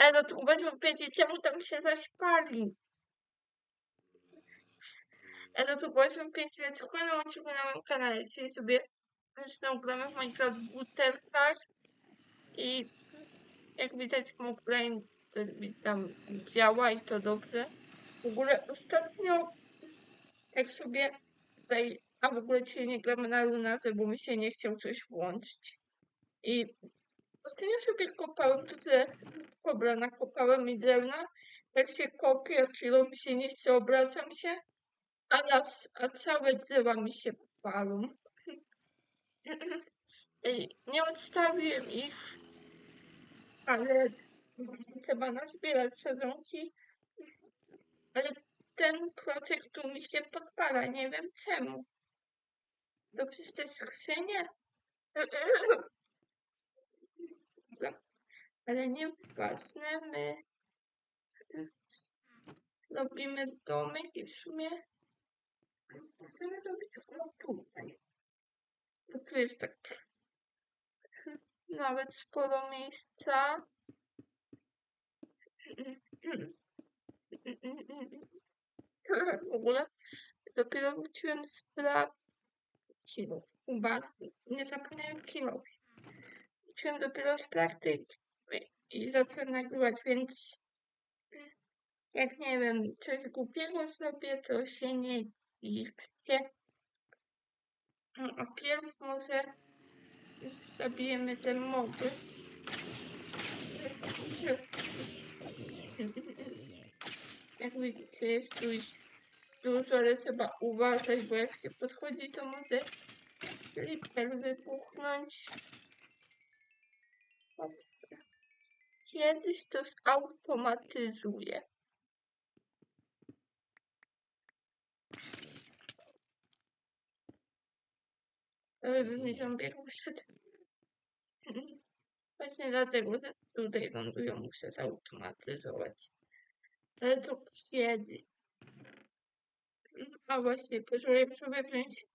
Ale no to uważam powiedzieć, czemu tam się zaśpali. Ale no to uważam powiedzieć, tylko na moim kanale, czyli sobie zresztą gramy w Minecraft Butterflies i jak widać mi tam działa i to dobrze. W ogóle ostatnio tak sobie tutaj, a w ogóle dzisiaj nie gramy na Lunarze, bo mi się nie chciał coś włączyć. I ostatnio sobie kopałem tu tyle kobra nakopałem i drewna. Jak się kopię, chwilą mi się nie obracam się, a, las, a całe drzewa mi się palą. Nie odstawiłem ich, ale trzeba nazbierać sadzonki. Ale ten procek tu mi się podpala, nie wiem czemu. To przez te skrzynie? Ale nieważne, my robimy domek i w sumie chcemy zrobić chyba tutaj. Bo tu jest tak nawet sporo miejsca. W ogóle dopiero wróciłem z pracy. Kilo. Nie zapomniałem kilo. Wróciłem dopiero z praktyki i zacząłem nagrywać, więc jak nie wiem, coś głupiego zrobię, to się nie dziwcie. A pierw może zabijemy te moby. Jak widzicie, jest tu dużo, ale trzeba uważać, bo jak się podchodzi, to może Flipper wybuchnąć. Kiedyś to zautomatyzuje. Mi zombiego wyszedł. Właśnie dlatego, że tutaj lądują, muszę zautomatyzować. Ale to kiedy? A właśnie, pozwolę sobie wziąć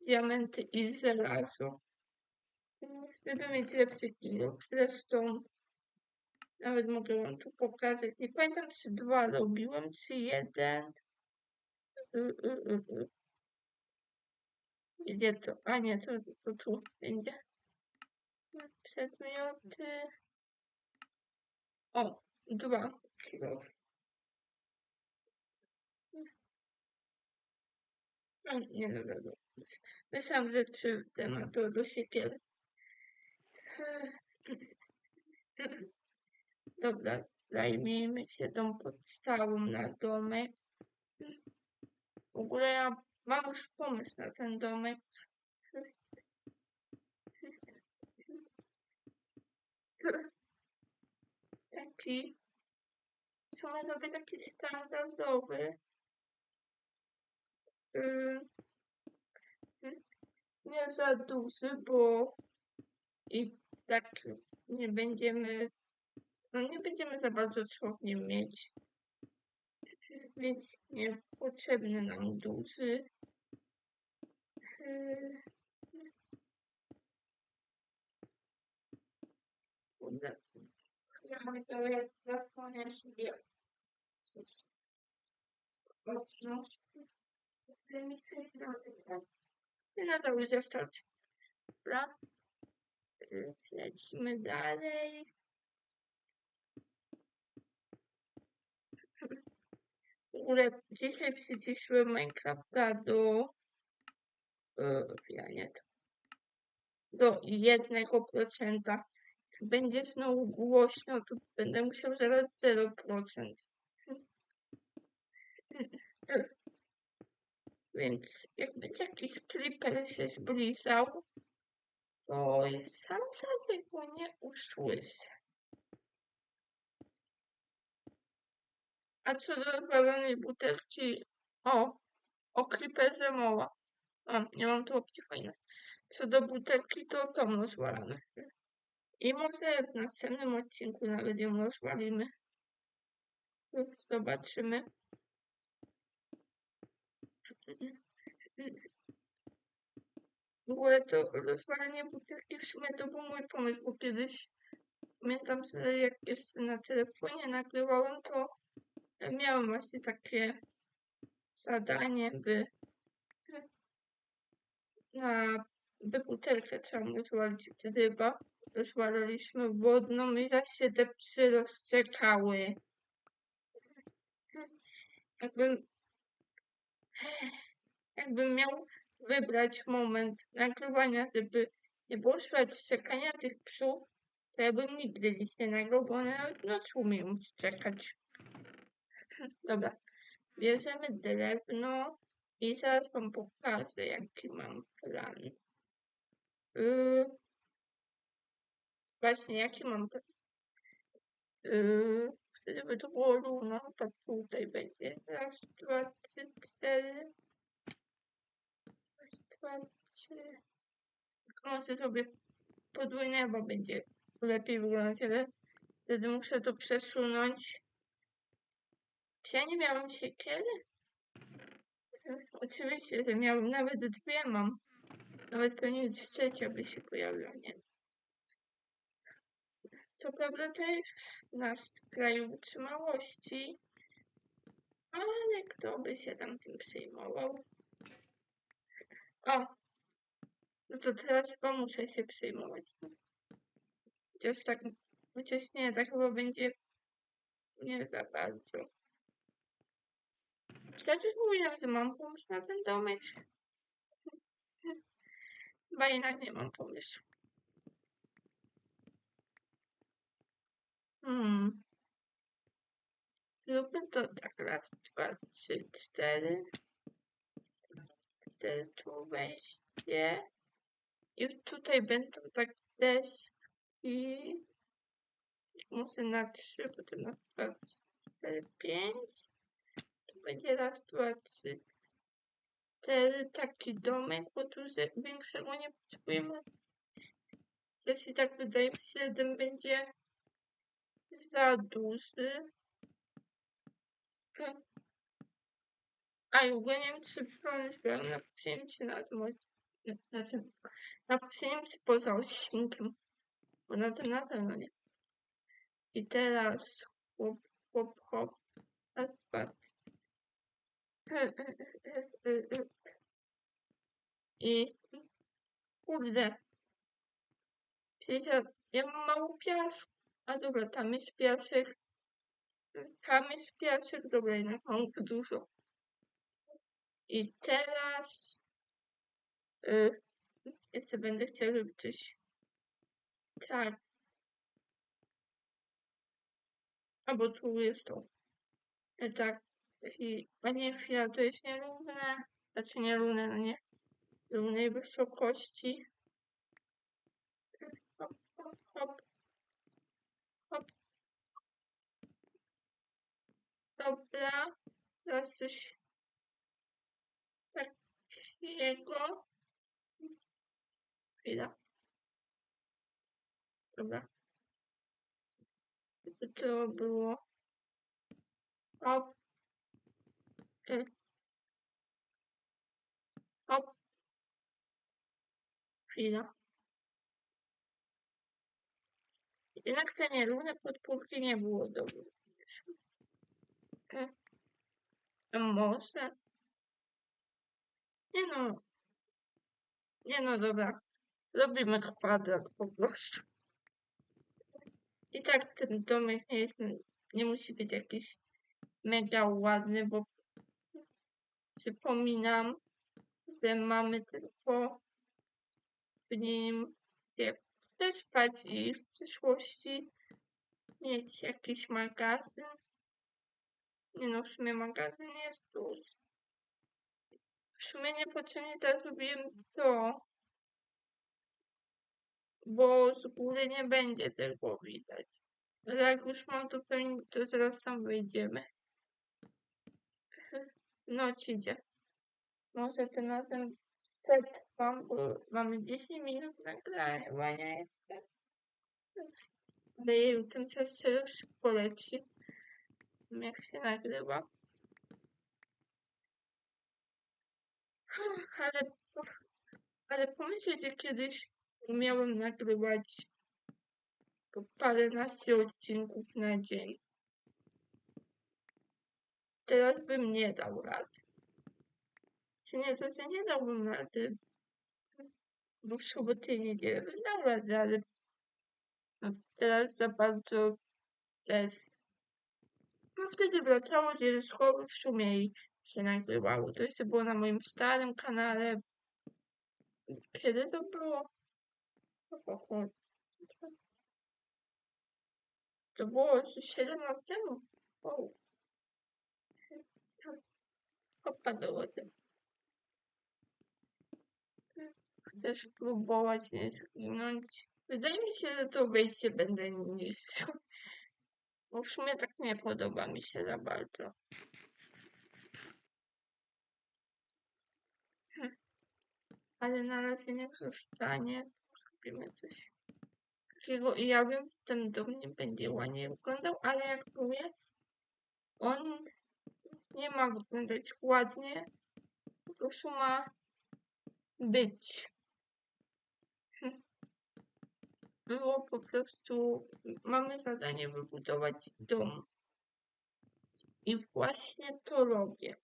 diamenty i żelazo. Żeby mieć lepszy kilo. Zresztą nawet mogę wam tu pokazać. Nie pamiętam, czy dwa robiłem, czy jeden. Y, y, y. Gdzie to? A nie, to, to tu będzie. Przedmioty. O, dwa kilo. A nie, dobra, dobra. Myślałam, że trzy temat to do siekiery. Dobra, zajmijmy się tą podstawą na domek. W ogóle ja mam już pomysł na ten domek. Taki. Chyba zrobię taki standardowy. Nie za duży, bo i tak nie będziemy, no nie będziemy za bardzo nim mieć. Więc niepotrzebny nam duży. Yy, Kurde. Ja zasłonię sobie. Mocno. I na to już zostać. Dobra. Y, Lecimy dalej. Ogóle dzisiaj przyciszyłem Minecrafta do yy, do jednego procenta. Jak będzie znowu głośno, to będę musiał zaraz 0%. Więc jak będzie jakiś creeper się zbliżał, to jest szansa, że go nie usłyszę. A co do rozwalonej butelki, o, o creeperze mowa. O, nie mam tu opcji fajne. Co do butelki, to tą rozwalamy. I może w następnym odcinku nawet ją rozwalimy. Zobaczymy. W ogóle to rozwalenie butelki w sumie to był mój pomysł, bo kiedyś pamiętam, że jak jeszcze na telefonie nagrywałem, to miałem właśnie takie zadanie, by na by butelkę trzeba rozwalić ryba. Rozwaliliśmy wodną i zaś się te psy rozczekały. Jakbym, jakbym miał wybrać moment nagrywania, żeby nie było słychać szczekania tych psów, to ja bym nigdy nic nie nagrał, bo one nawet w nocy umieją szczekać. Dobra, bierzemy drewno i zaraz wam pokażę, jaki mam plan. Yy, właśnie, jaki mam plan? Yy, żeby to było równo, to tutaj będzie. Raz, dwa, trzy, cztery. Raz, dwa, trzy. Może sobie podwójne, bo będzie lepiej wyglądać, ale wtedy muszę to przesunąć. Nie miałem siekiery? Oczywiście, że miałem, nawet dwie mam. Nawet pewnie trzecia by się pojawiła, nie? Co prawda jest nasz kraj wytrzymałości, ale kto by się tam tym przejmował? O! No to teraz chyba muszę się przejmować. Chociaż tak, chociaż nie, tak chyba będzie nie za bardzo. Przecież mówiłam, że mam pomysł na ten domek. Chyba jednak nie mam pomysłu. Hmm. Zróbmy to tak. Raz, dwa, trzy, cztery. Cztery tu wejście. I tutaj będą tak deski. Muszę na trzy, potem na dwa, cztery, pięć. Będzie raz, dwa, trzy, cztery. Taki domek, bo tu ze- większego nie potrzebujemy. Jeśli tak wydaje mi się, że ten będzie za duży. A i ogólnie nie wiem, czy przypomnę zbieram na przyjęcie na tym. Na na przyjęcie poza odcinkiem. Bo na tym na pewno nie. I teraz hop, hop, hop. Raz, dwa, trzy. I kurde. Przecież ja, mam mało piasku. A dobra, tam jest piasek. Tam jest piasek, dobra, jednak mam dużo. I teraz y, jeszcze będę chciał, żeby tak. Albo tu jest to. E, tak. I, a nie chwila, to jest nierówne. Znaczy nierówne, no nie. Równej wysokości. Hop, hop, hop. Hop. Dobra. Teraz coś takiego. Chwila. Dobra. To było. Hop. Y. Hop. Chwila. Jednak te nierówne podpórki nie było dobre. Y. Może? Nie no. Nie no, dobra. Robimy kwadrat po prostu. I tak ten domek nie jest, nie musi być jakiś mega ładny, bo przypominam, że mamy tylko w nim jak przespać i w przyszłości mieć jakiś magazyn. Nie no, w sumie magazyn jest duży. W sumie niepotrzebnie teraz zrobiłem to, bo z góry nie będzie tego widać. Ale jak już mam to to zaraz sam wyjdziemy. Noc idzie. Może tym razem przetrwam, bo mamy 10 minut nagrywania jeszcze. Ale jej ten czas już poleci. Jak się nagrywa. Ale, ale pomyślcie, kiedyś umiałem nagrywać po paręnaście odcinków na dzień. Teraz bym nie dał rady. Czy nie, to że nie dałbym rady, bo w sobotę i niedzielę radę, ale no, teraz za bardzo też no wtedy wracało się ze szkoły w sumie i się nagrywało. To jeszcze było na moim starym kanale. Kiedy to było? Oho, To było 7 lat temu. O. Wody. Chcę spróbować nie zginąć. Wydaje mi się, że to wejście będę niszczył. Bo w sumie tak nie podoba mi się za bardzo. Hm. Ale na razie niech zostanie. Zrobimy coś takiego i ja wiem, że ten dom nie będzie ładnie wyglądał, ale jak mówię, on nie ma wyglądać ładnie, po prostu ma być. Było po prostu, mamy zadanie wybudować dom. I właśnie to robię.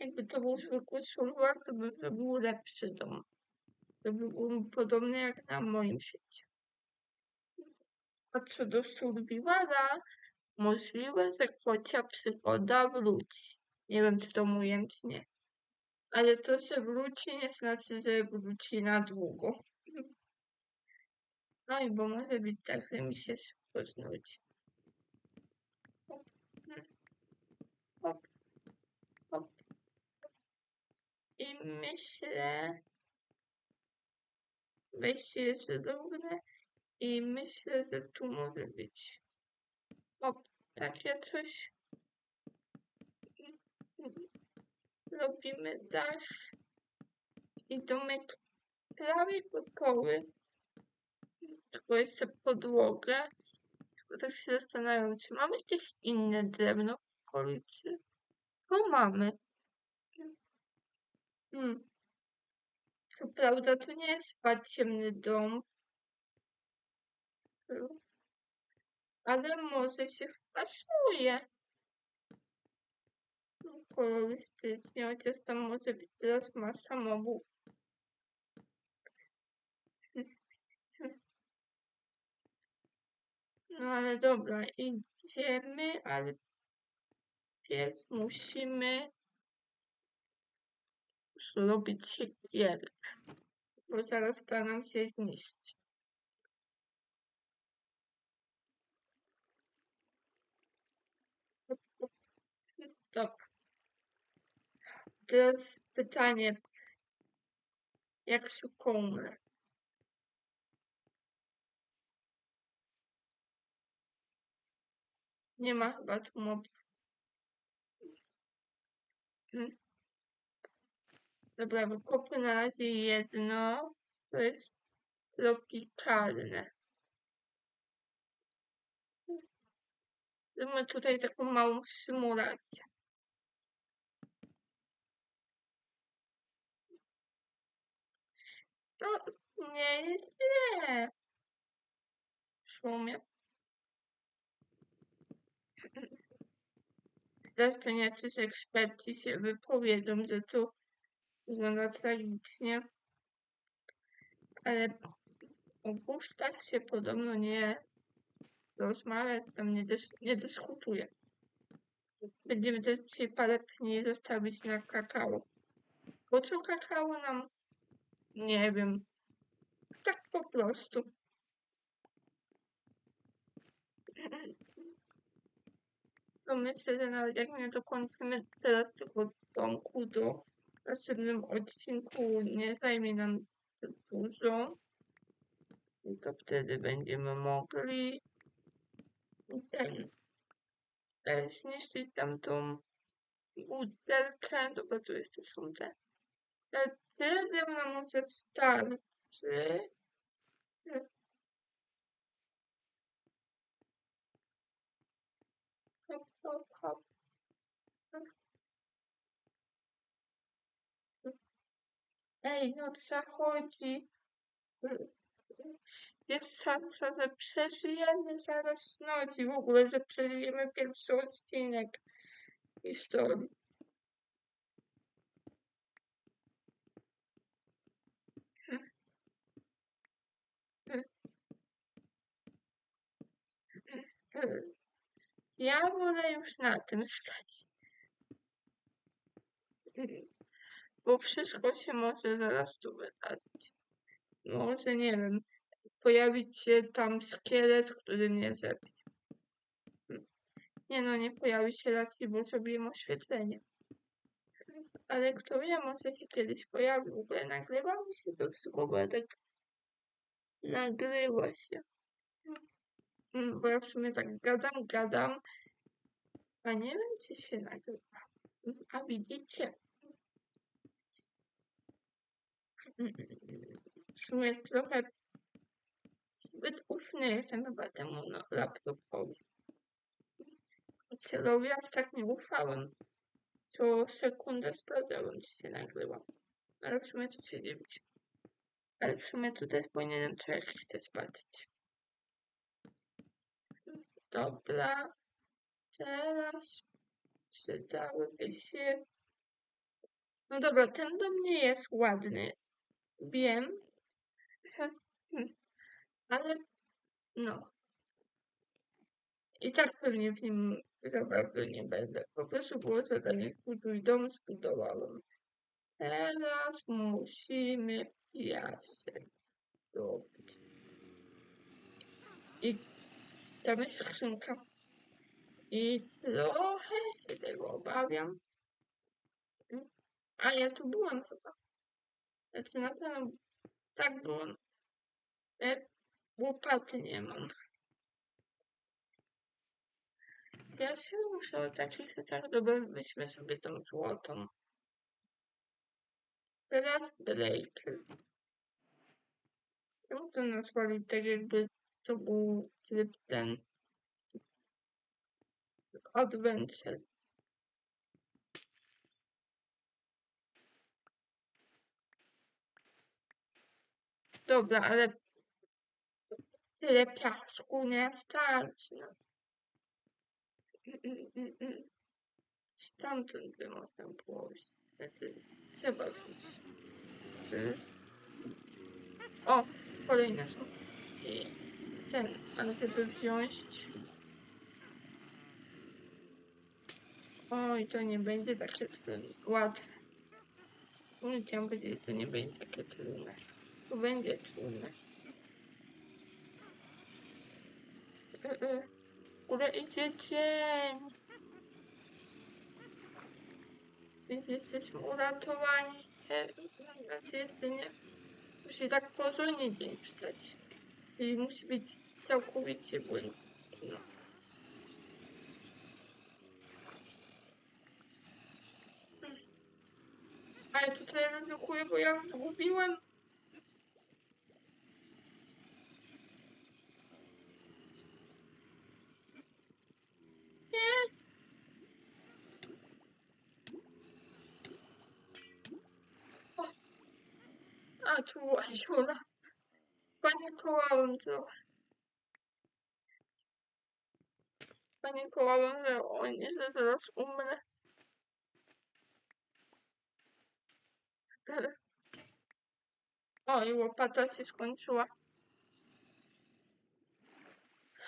Jakby to był zwykły survival, to by to był lepszy dom. To by był podobny jak na moim świecie. A co do survivala, możliwe, że kocia przygoda wróci. Nie wiem, czy to mówię, czy nie. Ale to, że wróci, nie znaczy, że wróci na długo. No i bo może być tak, że mi się szybko znudzi. Hop, hop, hop. I myślę, wejście jest cudowne i myślę, że tu może być o, takie coś. Robimy dach i domek prawie gotowy. Tylko jeszcze podłogę. Tak się zastanawiam, czy mamy jakieś inne drewno w okolicy? To mamy. Hmm. Co prawda to nie jest ciemny dom. Ale może się wpasuje. Kolorystycznie, chociaż tam może być teraz ma samobój. No ale dobra, idziemy, ale pierw musimy zrobić siekierę, bo zaraz to nam się zniszczy. Stop. Teraz pytanie, jak się umrę? Nie ma chyba tu mobów. Hmm. Dobra, wykopy na razie jedno. To jest tropikalne. Zróbmy tutaj taką małą symulację. No, nie jest źle. W sumie. Zaraz jacyś eksperci się wypowiedzą, że tu wygląda tragicznie. Ale o gustach się podobno nie rozmawiać, tam nie, dys nie dyskutuje. Będziemy też dzisiaj parę dni zostawić na kakao. Po co kakao nam? Nie wiem. Tak po prostu. To myślę, że nawet jak nie dokończymy teraz tego domku, to w następnym odcinku nie zajmie nam dużo. I to wtedy będziemy mogli ten e, zniszczyć tamtą butelkę. Dobra, tu jeszcze są te. te tyle drewna może starczy. Hop, hop, hop. Ej, noc zachodzi. Jest szansa, że przeżyjemy zaraz noc i w ogóle, że przeżyjemy pierwszy odcinek historii. Ja wolę już na tym stać. Bo wszystko się może zaraz tu wydarzyć. Może, nie wiem, pojawić się tam szkielet, który mnie zabije. Nie no, nie pojawi się raczej, bo zrobiłem oświetlenie. Ale kto wie, może się kiedyś pojawi. W ogóle nagrywa mi się to bo ja tak nagrywa się. Mm, Bo ja w sumie tak gadam, gadam, a nie wiem, czy się nagrywa. A widzicie? W sumie trochę zbyt ufny jestem chyba temu no, laptopowi. Celowi aż tak nie ufałem. To sekundę sprawdzałem, czy się nagrywa. Ale w sumie to się dziwić. Ale w sumie tu też powinienem co jakiś patrzeć. Dobra. Teraz przydałyby się... No dobra, ten dom nie jest ładny. Wiem. Ale no. I tak pewnie w nim za bardzo nie będę. Po prostu było zadanie kutuj dom zbudowałem. Teraz musimy piasek robić. I tam jest skrzynka. I trochę się tego obawiam. A ja tu byłem chyba. Znaczy na pewno tak byłem. E, łopaty nie mam. Się muszę o takich rzeczach dobyśmy sobie tą złotą. Teraz breaker. Czemu to nazwali tak jakby to był tryb ten adventure. Dobra, ale tyle piasku nie starczy. Mm, mm, mm. Stamtąd by można było. Znaczy, trzeba wziąć. O, kolejne są. I ten, ale żeby wziąć... Oj, to nie będzie takie trudne. Łatwe. Chciałam powiedzieć, że to nie będzie takie trudne. To będzie trudne. Kurde, idzie dzień. Więc jesteśmy uratowani. Znaczy jeszcze nie. Musi tak porządnie dzień przydać. Czyli musi być całkowicie błędny. No. A ja tutaj ryzykuję, bo ja zgubiłem. Nie. O. A tu była dziura. Panikowałem trochę. Panikowałem, że o nie, że zaraz umrę. O, i łopata się skończyła.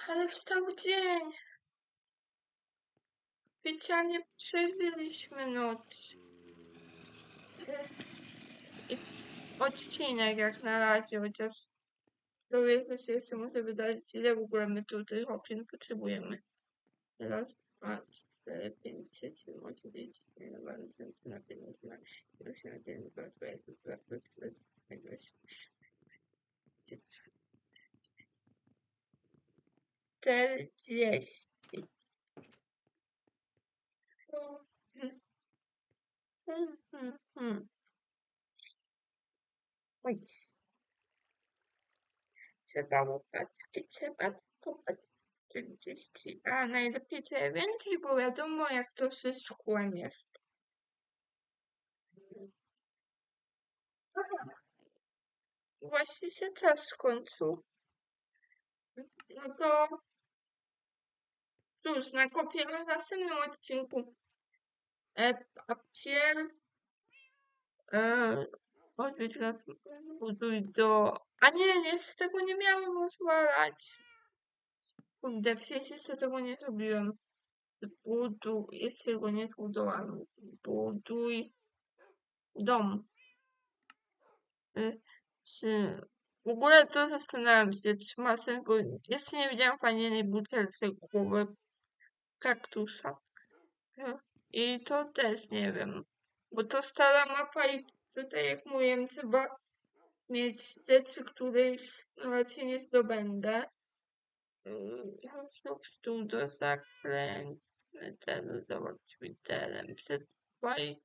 Ale wstał dzień. Specjalnie przeżyliśmy noc. I odcinek jak na razie, chociaż dowiedzmy się jeszcze może wydarzyć, ile w ogóle my tu tych okien potrzebujemy. Raz, dwa, cztery, pięć, sześć, siedem, osiem, dziewięć, jeden, dwa, trzy, cztery, pięć, jeden, dwa, trzy, jeden, dwa, dwa, jeden, dwa, dwa, trzy, cztery, czterdzieści. Hmm, hmm, hmm. Oj. Trzeba łopatki, trzeba kopać. 40. A najlepiej trochę więcej, bo wiadomo jak to ze szkłem jest. Właśnie się czas w końcu. No to cóż, nakopiemy w następnym odcinku. E, papier. E, odwiedź raz, buduj do... A nie, z tego nie miałem rozwalać. Kurde, przecież jeszcze tego nie zrobiłem. Buduj, jeszcze go nie zbudowałem. Buduj dom. Y, Czy w ogóle to zastanawiam się, czy ma sens, bo jeszcze nie widziałam w ani jednej butelce głowy kaktusa. Y, I to też nie wiem, bo to stara mapa i tutaj jak mówiłem, trzeba mieć rzeczy, których raczej nie zdobędę. Znów tu do zakręt, celu zobacz Twitterem, przetrwaj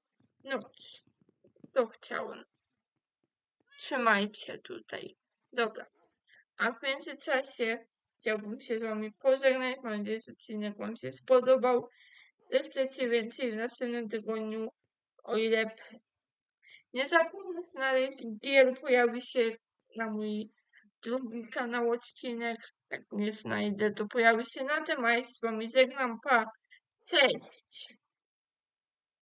noc. To chciałem. Trzymajcie tutaj. Dobra. A w międzyczasie chciałbym się z wami pożegnać. Mam nadzieję, że odcinek wam się spodobał. Że chcecie więcej w następnym tygodniu, o ile nie zapomnę znaleźć gier, pojawi się na mój drugi kanał odcinek. Jak nie znajdę, to pojawi się na tym, a ja z wami żegnam. Pa! Cześć!